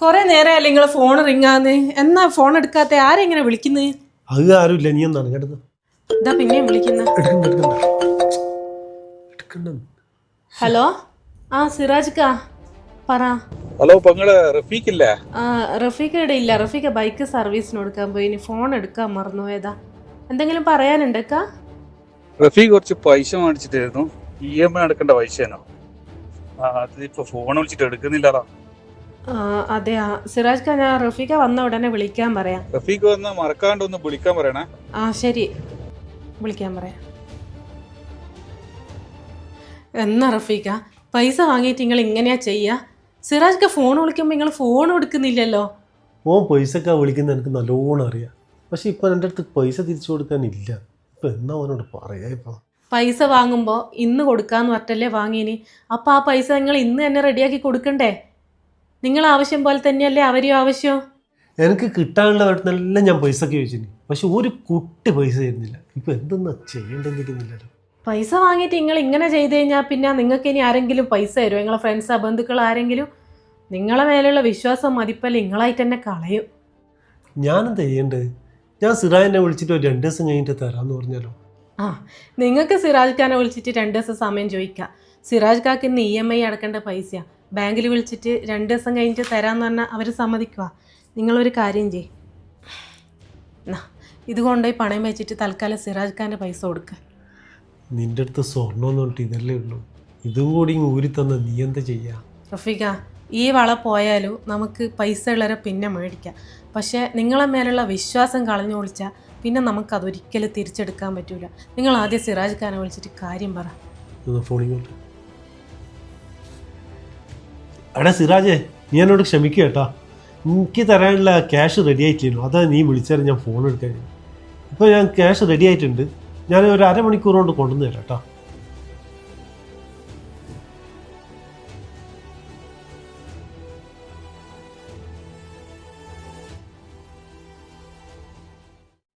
കൊറേ നേരമല്ലേ നിങ്ങൾ ഫോൺ റിങ്ങാന്ന് എന്നാ ഫോൺ എടുക്കാത്ത? ആരെങ്ങനെ വിളിക്കുന്നത് അത് ആരുമില്ല നീ എന്താണ്? കേട്ടത്? ഇതാ പിന്നെയും വിളിക്കുന്ന. എടുക്കണ്ട എടുക്കണ്ട. എടുക്കണ്ട. ഹലോ? ആ സിറാജ് കാ പറ. ഹലോ പങ്ങൾ റഫീഖില്ലേ? ആ റഫീഖ ഇവിടെ ഇല്ല. റഫീഖ ബൈക്ക് സർവീസിന് കൊടുക്കാൻ പോയി. ഇനി ഫോൺ എടുക്കാൻ മറന്നുപോയതാ. എന്തെങ്കിലും പറയാനുണ്ടക്കാ റഫീഖ് കുറച്ച് പൈസ മേടിച്ചിട്ടായിരുന്നു. ഇ എം ഐ അടക്കേണ്ട പൈസയാണോ? ആ അതിപ്പോ ഫോൺ വിളിച്ചിട്ട് എടുക്കുന്നില്ലടാ അതെ സിറാജ് ഖാൻ ഞാൻ റഫീഖ വന്ന ഉടനെ വിളിക്കാൻ പറയാം. റഫീഖ് വന്ന് മറക്കാണ്ട് ഒന്ന് വിളിക്കാൻ പറയണേ. ആ ശരി. വിളിക്കാൻ പറയാം. എന്നാ റഫീഖ പൈസ വാങ്ങിയിട്ട് നിങ്ങൾ ഇങ്ങനെയാ ചെയ്യാ? സിറാജ് ഫോൺ വിളിക്കുമ്പോൾ നിങ്ങൾ ഫോൺ എടുക്കുന്നില്ലല്ലോ. ഓൻ പൈസക്കാ വിളിക്കുന്ന എനിക്ക് നല്ലോണം അറിയാം. പക്ഷെ ഇപ്പൊ എന്റെ അടുത്ത് പൈസ തിരിച്ചു കൊടുക്കാനില്ല ഇപ്പൊ എന്നാ അവനോട് പറയാ ഇപ്പൊ? പൈസ വാങ്ങുമ്പോൾ ഇന്ന് കൊടുക്കാന്ന് പറഞ്ഞല്ലേ വാങ്ങിയിനി അപ്പോൾ ആ പൈസ നിങ്ങൾ ഇന്ന് തന്നെ റെഡിയാക്കി കൊടുക്കണ്ടേ? നിങ്ങൾ ആവശ്യം പോലെ തന്നെയല്ലേ അവരും ആവശ്യം? എനിക്ക് കിട്ടാനുള്ള അടുത്തെല്ലാം ഞാൻ പൈസക്ക് ചോദിച്ചിന്. പക്ഷെ ഒരു കുട്ടി പൈസ തരുന്നില്ല. ഇപ്പം എന്തെന്നാ ചെയ്യേണ്ടെന്നിരിക്കുന്നില്ലല്ലോ പൈസ വാങ്ങിയിട്ട് നിങ്ങൾ ഇങ്ങനെ ചെയ്തു കഴിഞ്ഞാൽ പിന്നെ നിങ്ങൾക്ക് ഇനി ആരെങ്കിലും പൈസ തരുമോ നിങ്ങളെ ഫ്രണ്ട്സ് ബന്ധുക്കൾ ആരെങ്കിലും? നിങ്ങളെ മേലുള്ള വിശ്വാസം മതിപ്പല്ല? നിങ്ങളായിട്ട് തന്നെ കളയും. ഞാനെന്താ ചെയ്യേണ്ടത്? ഞാൻ സിറാജിനെ വിളിച്ചിട്ട് ഒരു രണ്ട് ദിവസം കഴിഞ്ഞിട്ട് തരാമെന്ന് പറഞ്ഞാലോ ആ നിങ്ങൾക്ക് സിറാജ് ഖാനെ വിളിച്ചിട്ട് രണ്ട് ദിവസം സമയം ചോദിക്കാം. സിറാജ് ഖാക്ക് ഇന്ന് ഇ എം ഐ അടക്കേണ്ട പൈസയാണ് ബാങ്കിൽ വിളിച്ചിട്ട് രണ്ട് ദിവസം കഴിഞ്ഞിട്ട് തരാമെന്ന് പറഞ്ഞാൽ അവർ സമ്മതിക്കുക നിങ്ങളൊരു കാര്യം ചെയ് എന്നാ, ഇത് കൊണ്ടുപോയി പണയം വെച്ചിട്ട് തൽക്കാലം സിറാജ് ഖാന്റെ പൈസ കൊടുക്കുക നിന്റെ അടുത്ത് സ്വർണം എന്ന് പറഞ്ഞിട്ട് ഇതല്ലേ ഉള്ളൂ. ഇതും കൂടി ഊരി തന്ന നീ എന്താ ചെയ്യാ? റഫീഖ ഈ വള പോയാലും നമുക്ക് പൈസ ഉള്ളവരെ പിന്നെ മേടിക്കാം. പക്ഷേ നിങ്ങളെ മേലുള്ള വിശ്വാസം കളഞ്ഞു വിളിച്ചാൽ പിന്നെ നമുക്ക് അതൊരിക്കലും തിരിച്ചെടുക്കാൻ പറ്റൂല. നിങ്ങൾ ആദ്യം സിറാജ് ഖാനെ വിളിച്ചിട്ട് കാര്യം പറ. ഫോണിങ്ങോട്ട് എടാ സിറാജേ നീ എന്നോട് ക്ഷമിക്കുക കേട്ടാ. എനിക്ക് തരാനുള്ള ക്യാഷ് റെഡി ആയിട്ടില്ലല്ലോ അതാ നീ വിളിച്ചാൽ ഞാൻ ഫോൺ എടുക്കാൻ. ഇപ്പോൾ ഞാൻ ക്യാഷ് റെഡി ആയിട്ടുണ്ട്. ഞാൻ ഒരു അരമണിക്കൂർ കൊണ്ട് കൊണ്ടുവന്ന് തരാം കേട്ടോ.